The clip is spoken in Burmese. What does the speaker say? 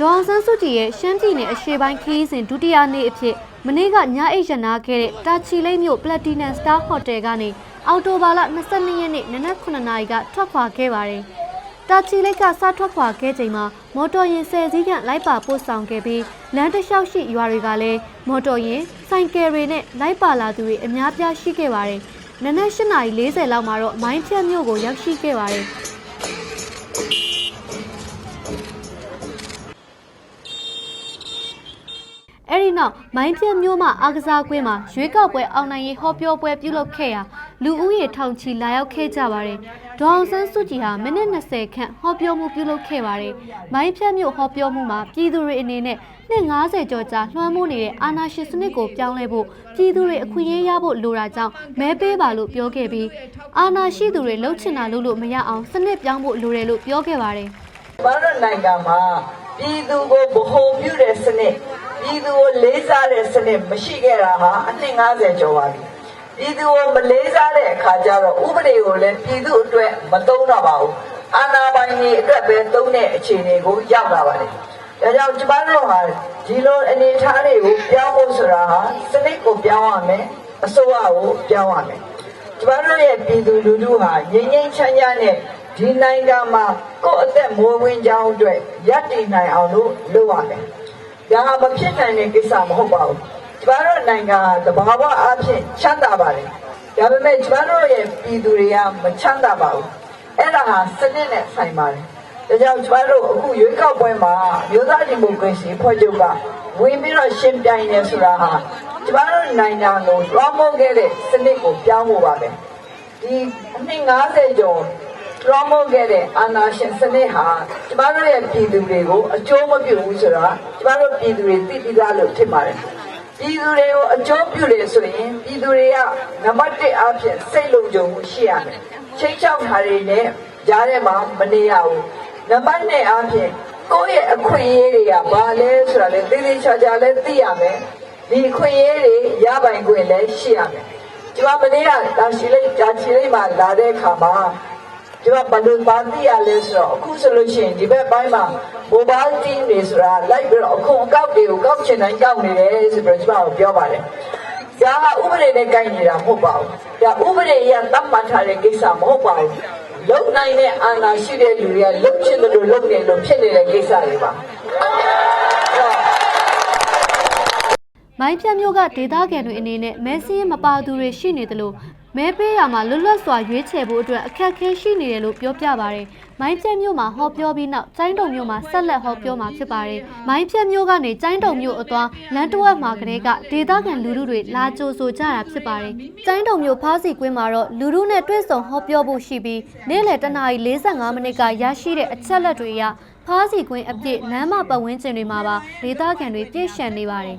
ဒေါအောင်ဆန်းစုကြည်ရဲ့ရှမ်းပြည်နယ်အရှေ့ပိုင်းခရီးစဉ်ဒုတိယနေ့အဖြစ်မနေ့ကညအိတ်ရနာခဲ့တဲ့တာချီလိတ်မြို့ Platinum Star Hotel ကနေအော်တိုဘာလ22ရက်နေ့နနက်9:00နာရီကထွက်ခွာခဲ့ပါတယ်။တာချီလိတ်ကစထွက်ခွာခဲ့ချိန်မှာမော်တော်ယာဉ်10စီးခန့်လိုက်ပါပို့ဆောင်ခဲ့ပြီးလမ်းတစ်လျှောက်ရှိရွာတွေကလည်းမော်တော်ယာဉ်ဆိုင်ကယ်တွေနဲ့လိုက်ပါလာသူတွေအများပြားရှိခဲ့ပါတယ်။နနက်8:40လောက်မှာတော့မိုင်းဖြတ်မြို့ကိုရောက်ရှိခဲ့ပါတယ်။ ဒီနောက်မိုင်းပြတ်မျိုးမှအာကစားကွင်းမှာရွေးကောက်ပွဲအောင်နိုင်ရေးဟောပြောပွဲပြုလုပ်ခဲ့ရာလူဦးရေထောင်ချီလာရောက်ခဲ့ကြပါတယ်။ဒေါအောင်ဆန်းစုကြည်ဟာမိနစ်20ခန့်ဟောပြောမှုပြုလုပ်ခဲ့ပါတယ်။မိုင်းပြတ်မျိုးဟောပြောမှုမှာပြည်သူတွေအနေနဲ့နှစ်90ကျော်ကြာလွှမ်းမိုးနေတဲ့အာဏာရှင်စနစ်ကိုပြောင်းလဲဖို့ပြည်သူတွေအခွင့်အရေးရဖို့လိုတာကြောင့်မဲပေးပါလို့ပြောခဲ့ပြီးအာဏာရှိသူတွေလှုပ်ချင်တာလုပ်လို့မရအောင်စနစ်ပြောင်းဖို့လိုတယ်လို့ပြောခဲ့ပါတယ်။ဘာလို့နိုင်ငံမှာပြည်သူကိုဗဟိုပြုတဲ့စနစ် ပြည်သူကိုလေးစားတဲ့စနစ်မရှိခဲ့တာဟာအနှစ်90ကျော်ပါပြီပြည်သူကိုမလေးစားတဲ့အခါကျတော့ဥပဒေကိုလည်းပြည်သူအတွက်မသုံးတော့ပါဘူးအာဏာပိုင်တွေအတွက်ပဲသုံးတဲ့အခြေအနေကိုရောက်လာပါတယ်ဒါကြောင့်ကျမတို့ဟာဒီလိုအနေအထားတွေကိုပြောင်းဖို့ဆိုတာဟာစနစ်ကိုပြောင်းရမယ်အစိုးရကိုပြောင်းရမယ်ကျမတို့ရဲ့ပြည်သူလူထုဟာငြိမ်းငြိမ်းချမ်းချမ်းနဲ့ဒီနိုင်ငံမှာကိုယ့်အသက်မွေးဝင်းကြောင်းအတွက်ရပ်တည်နိုင်အောင်လို့လုပ်ရမယ်။ ဒါဟာမဖြစ်နိုင်တဲ့ကိစ္စမဟုတ်ပါဘူး။ကျမတို့နိုင်ငံဟာတဘာဝအဖြစ်ချမ်းသာပါတယ်။ဒါပေမဲ့ကျမတို့ရဲ့ပြည်သူတွေကမချမ်းသာပါဘူး။အဲ့ဒါဟာစနစ်နဲ့ဆိုင်ပါတယ်။ဒါကြောင့်ကျမတို့အခုရွေးကောက်ပွဲမှာမြို့သားဒီမိုကရေစီဖွဲ့ချုပ်ကဝင်ပြီးတော့ရှင်းပြိုင်နေဆိုတာဟာကျမတို့နိုင်ငံကိုလွှမ်းမိုးခဲ့တဲ့စနစ်ကိုပြောင်းဖို့ပါပဲဒီအနှစ်90ကျော် လွှမ်းမိုးခဲ့တဲ့အာဏာရှင်စနစ်ဟာကျမတို့ရဲ့ပြည်သူတွေကိုအကျိုးမပြုဘူးဆိုတာကျမတို့ပြည်သူတွေသိပြီးသားလို့ထင်ပါတယ်ပြည်သူတွေကိုအကျိုးပြုလေဆိုရင်ပြည်သူတွေကနံပါတ်1အဖြစ်စိတ်လုံခြုံမှုရှိရမယ်ချိန်ချောက်ထားတွေနဲ့ကြားထဲမှာမနေရဘူးနံပါတ်2အဖြစ်ကိုယ့်ရဲ့အခွင့်အရေးတွေကဘာလဲဆိုတာလေသေသေးချာချာလဲသိရမယ်ဒီအခွင့်အရေးတွေရပိုင်ခွင့်လည်းရှိရမယ်ကျမမနေ့ကတာရှိလေးတာချီလေးမှာလာတဲ့အခါမှာ ကျမဘယ်လိုပါသိရလဲဆိုတော့အခုဆိုလို့ရှိရင်ဒီဘက်ပိုင်းမှာ mobile team တွေဆိုတာလိုက်ပြီးတော့အခုအကောက်တွေကိုကောက်ချင်တိုင်းကောက်နေတယ်ဆိုပြီးတော့ကျမကိုပြောပါတယ်။ဒါကဥပဒေနဲ့ကိုင်နေတာမဟုတ်ပါဘူး။ဒါဥပဒေရသတ်မှတ်ထားတဲ့ကိစ္စမဟုတ်ပါဘူး။လုံနိုင်တဲ့အာဏာရှိတဲ့လူတွေကလုံချင်တယ်လို့လုံနေလို့ဖြစ်နေတဲ့ကိစ္စတွေပါ။အဲ့တော့ မိုင်းပြတ်မျိုးကဒေသခံတွေအနေနဲ့မဲစင်းမပါသူတွေရှိနေတယ်လို့မဲပေးရမှာလွတ်လပ်စွာရွေးချယ်ဖို့အတွက်အခက်အခဲရှိနေတယ်လို့ပြောပြပါရယ်မိုင်းပြတ်မျိုးမှာဟောပြောပြီးနောက်ကျိုင်းတုံမျိုးမှာဆက်လက်ဟောပြောမှာဖြစ်ပါတယ်မိုင်းပြတ်မျိုးကနေကျိုင်းတုံမျိုးအသွားလမ်းတစ်ဝက်မှာကလေးကဒေသခံလူထုတွေလာကြိုဆိုကြတာဖြစ်ပါတယ်ကျိုင်းတုံမျိုးဖားစီကွင်းမှာတော့လူထုနဲ့တွေ့ဆုံဟောပြောဖို့ရှိပြီးနေ့လယ်တနာရီ45မိနစ်ကရရှိတဲ့အချက်လက်တွေအရ ဖားစီကွင်းအပြည့်လမ်းမပတ်ဝန်းကျင်တွေမှာပါဒေသခံတွေပြည့်ရှံနေပါတယ်